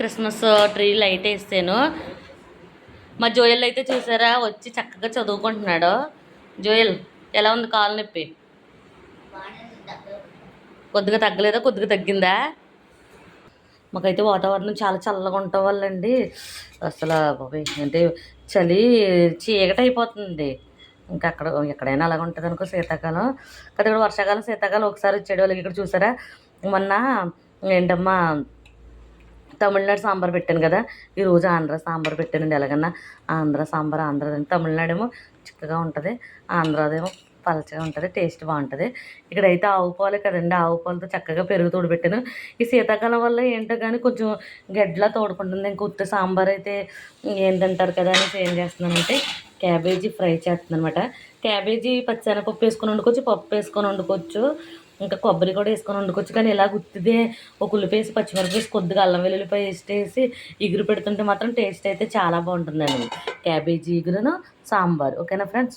Christmas tree light వేస్తాను మా జోయల్ అయితే చూసారా? వచ్చి చక్కగా చదువుకుంటున్నాడు. జోయల్ ఎలా ఉంది కాలు నొప్పి? కొద్దిగా తగ్గలేదా? కొద్దిగా తగ్గిందా? మాకైతే వాతావరణం చాలా చల్లగా ఉండటం వల్ల అండి అసలు అంటే చలి చీకటి అయిపోతుంది ఇంకా అక్కడ ఎక్కడైనా అలాగ ఉంటుంది అనుకో శీతాకాలం. కదా ఇక్కడ వర్షాకాలం శీతాకాలం ఒకసారి వచ్చాడు వాళ్ళకి ఇక్కడ చూసారా? మొన్న ఏంటమ్మా తమిళనాడు సాంబార్ పెట్టాను కదా ఈరోజు ఆంధ్ర సాంబార్ పెట్టానండి ఎలాగన్నా. ఆంధ్ర సాంబార్ ఆంధ్ర తమిళనాడు ఏమో చిక్కగా ఉంటుంది ఆంధ్రాదేమో పలచగా ఉంటుంది టేస్ట్ బాగుంటుంది. ఇక్కడైతే ఆవు ఆవుపాలే కదండి ఆవు పాలతో చక్కగా పెరుగు తోడుపెట్టాను. ఈ శీతాకాలం వల్ల ఏంటో కానీ కొంచెం గడ్డలా తోడుకుంటుంది. ఇంకా ఉత్త సాంబార్ అయితే ఏంటంటారు కదా అనేసి ఏం చేస్తున్నానంటే క్యాబేజీ ఫ్రై చేస్తుంది అనమాట క్యాబేజీ పచ్చనపప్పు వేసుకొని వండుకోవచ్చు పప్పు వేసుకొని వండుకోవచ్చు. ఇంకా కొబ్బరి కూడా వేసుకొని వండుకోవచ్చు. కానీ ఇలా గుర్తిదే ఒక ఉల్లిపేసి పచ్చిమిరపేసి కొద్దిగా అల్లం వెల్లుల్లిపాయ పేస్ట్ వేసి ఇగురు పెడుతుంటే మాత్రం టేస్ట్ అయితే చాలా బాగుంటుందండి. క్యాబేజీ ఇగురును సాంబార్. ఓకేనా ఫ్రెండ్స్?